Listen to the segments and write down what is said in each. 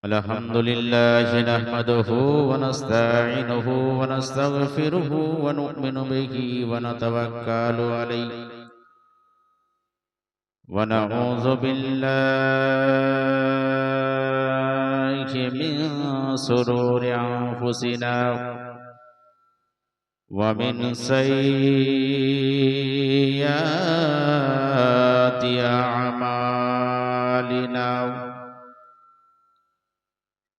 الحمد لله نحمده ونستعينه ونستغفره ونؤمن به ونتوكل عليه ونعوذ بالله من سرور أنفسنا ومن سيئات أعمالنا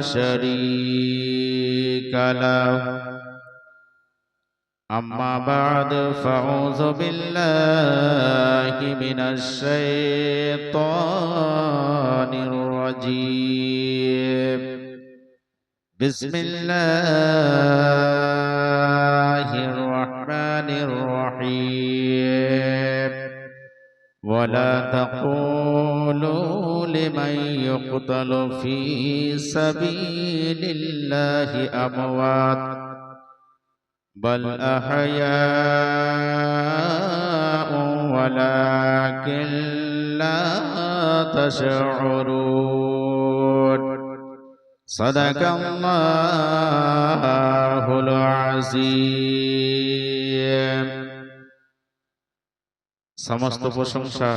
شريك له. أما بعد فأعوذ بالله من الشيطان الرجيم. بسم الله الرحمن الرحيم. ولا تقولوا لمن يقتل في سبيل الله أموات بل أحياء ولكن لا تشعرون صدق الله العظيم সমস্ত প্রশংসা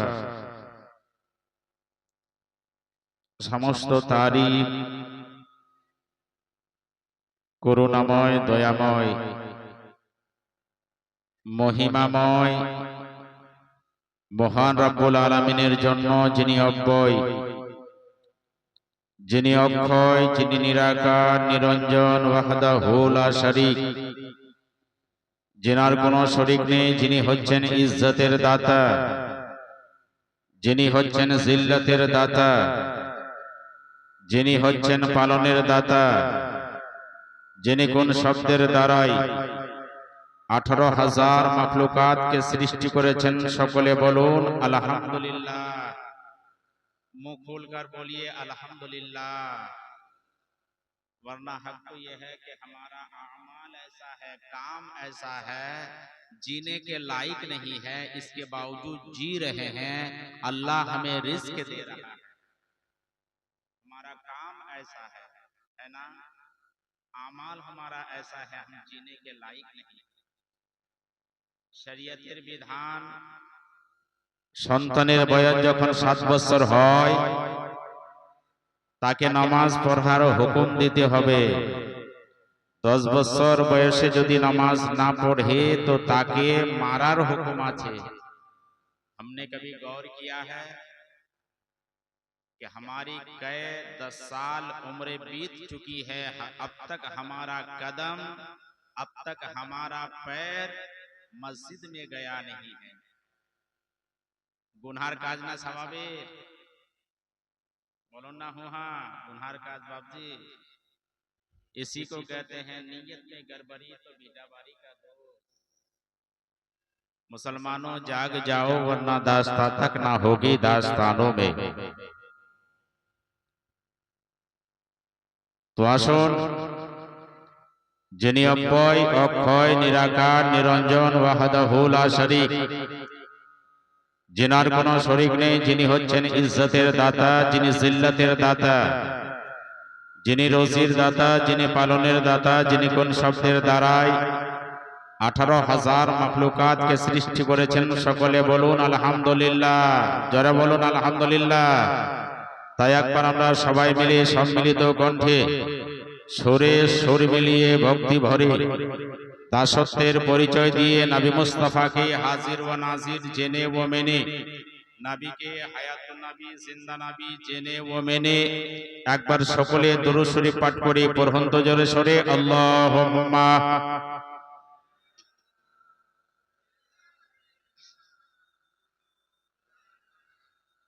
সমস্ত তারিফ করুণাময় দয়াময় মহিমাময় মহান রব্বুল আলমিনের জন্য যিনি অব্যয় যিনি অক্ষয় যিনি নিরাকার নিরঞ্জন ওয়াহদা হুল আর শরিক যিনার কোনো শরিক নেই যিনি হচ্ছেন ইজ্জতের দাতা যিনি হচ্ছেন জিল্লতের দাতা যিনি হচ্ছেন পালনের দাতা যিনি কোন শব্দের দ্বারাই আঠারো হাজার মাখলুকাতকে সৃষ্টি করেছেন সকলে বলুন আলহামদুলিল্লাহ मुंह खोलकर बोलिए अल्हम्दुलिल्लाह वरना हक तो यह है कि हमारा अमाल ऐसा है काम ऐसा है जीने के लायक नहीं है इसके बावजूद जी रहे हैं अल्लाह हमें रिस्क दे रहा है हमारा काम ऐसा है है ना अमाल हमारा ऐसा है हम जीने के लायक नहीं শরীয়তের বিধান সন্তানের বয়স যখন সাত বছর হয় তাকে নামাজ পড়ার হুকুম দিতে হবে দশ বছর বয়সে যদি নামাজ না পড়ে তো তাকে মারার হুকুম আছে हमने कभी गौर किया है कि हमारी कै दस साल उम्र बीत चुकी है अब तक हमारा कदम अब तक हमारा पैर मस्जिद में गया नहीं है। गुनहार काजना सवाबे बोलो ना हो हाँ गुनहार काज बाप जी इसी को कहते हैं नीयत में गड़बड़ी तो बीटाबारी का दो मुसलमानों जाग जाओ वरना दास्ता तक ना होगी दास्तानों में। তো আসুন যিনি অব্যয়, অক্ষয়, নিরাকার, নিরঞ্জন ওয়াহাদাহুল শরিক, যিনার কোন শরিক নেই, যিনি হচ্ছেন ইজ্জতের দাতা, যিনি জিল্লাতের দাতা, যিনি রসির দাতা, যিনি পালনের দাতা, যিনি কোন শব্দের দ্বারায় আঠারো হাজার মাফলুকাতকে সৃষ্টি করেছেন, সকলে বলুন আলহামদুলিল্লাহ, জরে বলুন আলহামদুলিল্লাহ। তাই একবার আমরা সবাই মিলে সম্মিলিত কণ্ঠে সরে সুর মিলিয়ে ভক্তি ভরে দাসত্বের পরিচয় দিয়ে নাবি মুস্তাফাকে হাজির ও নাজির জেনে ও মেনে, নাবিকে হায়াত নাবি, জিন্দা নাবি জেনে ও মেনে। একবার সকলে দুরুসুরি পাঠ করে প্রহন্ত জোরে সরে, আল্লাহুম্মা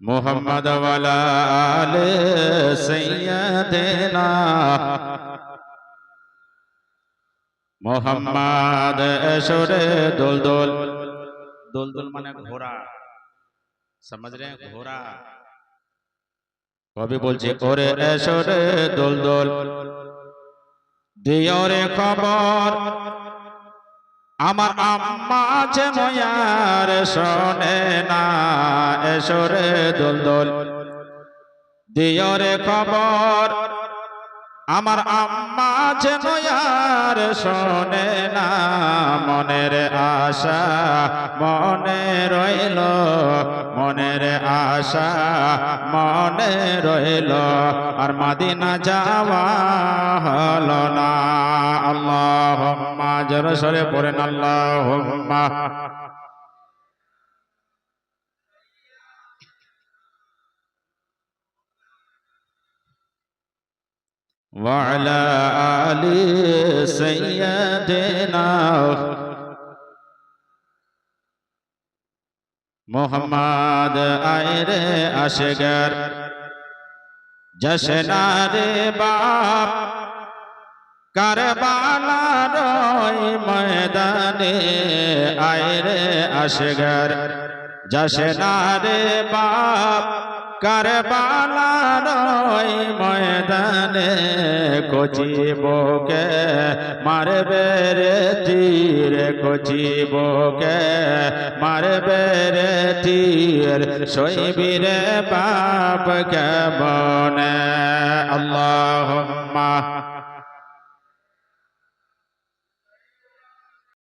মোহাম্মদ ওয়ালা আলে সৈয়দেনা মোহাম্মদ এসরে দোল দোল দোল দোল মানে ঘোড়া समझ रहे हैं घोड़ा কবি বলছে ওরে এসরে দোল দোল দিও রে খবর আমার আম্মা যে ময়ার শোনে না এসরে দোল দোল দিও রে খবর, আমার আম্মা যে ময়ার শোনে না, মনের আশা মনে রইল, মনের আশা মনে রইল, আর মাদিনা যাওয়া জোর সরে পড়েন আল্লাহ وعلى آل سيدنا মোহাম্মদ আয়রে আশগর জশনারে বাপ কারবালার ময়দানে আয়রে আশগর। জশনারে বাপ কারবালার ময়দানে কচি বকে মারবে রে তীর কচি বকে মারবে রে তীর সইবিরে বাপ কেমন? আল্লাহ